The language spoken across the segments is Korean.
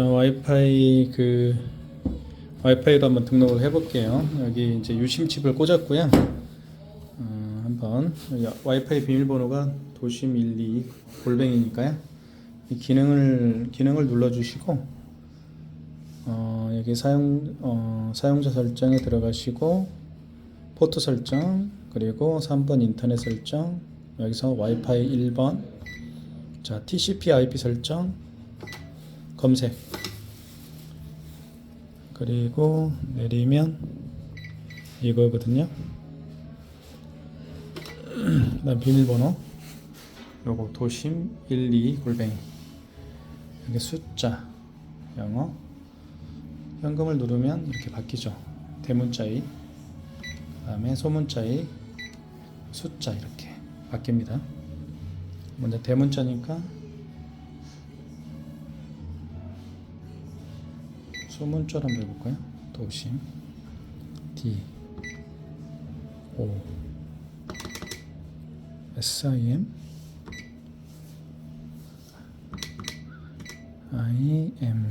어, 와이파이 그 와이파이로 한번 등록을 해볼게요. 여기 이제 유심칩을 꽂았고요. 어, 한번 와이파이 비밀번호가 도심 12 골뱅이니까요. 이 기능을 기능을 눌러주시고 어, 여기 사용 어, 사용자 설정에 들어가시고 포트 설정 그리고 3번 인터넷 설정 여기서 와이파이 1번 자 TCP/IP 설정 검색 그리고 내리면 이거거든요. 그다음 비밀번호 요거 도심 12 골뱅이 여기 숫자 영어 현금을 누르면 이렇게 바뀌죠. 대문자의 그다음에 소문자의 숫자 이렇게 바뀝니다. 먼저 대문자니까 소문자로 한번 해볼까요? 도심. D. O. S I M. I M.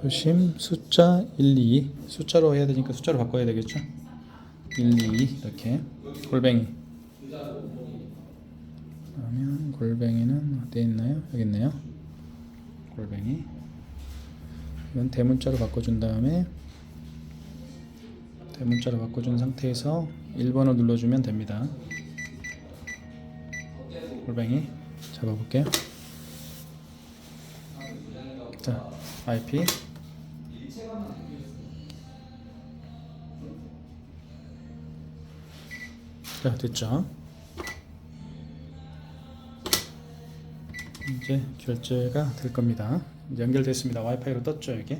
도심. 숫자 1, 2 숫자로 해야 되니까 숫자로 바꿔야 되겠죠? 1, 2 이렇게. 골뱅이. 그러면 골뱅이는 어디에 있나요? 여기 있네요. 골뱅이 이건 대문자로 바꿔준 다음에 대문자로 바꿔준 상태에서 1번을 눌러주면 됩니다. 골뱅이 잡아볼게요. 자 IP 자 됐죠 이제 결제가 될 겁니다. 연결됐습니다. 와이파이로 떴죠 여기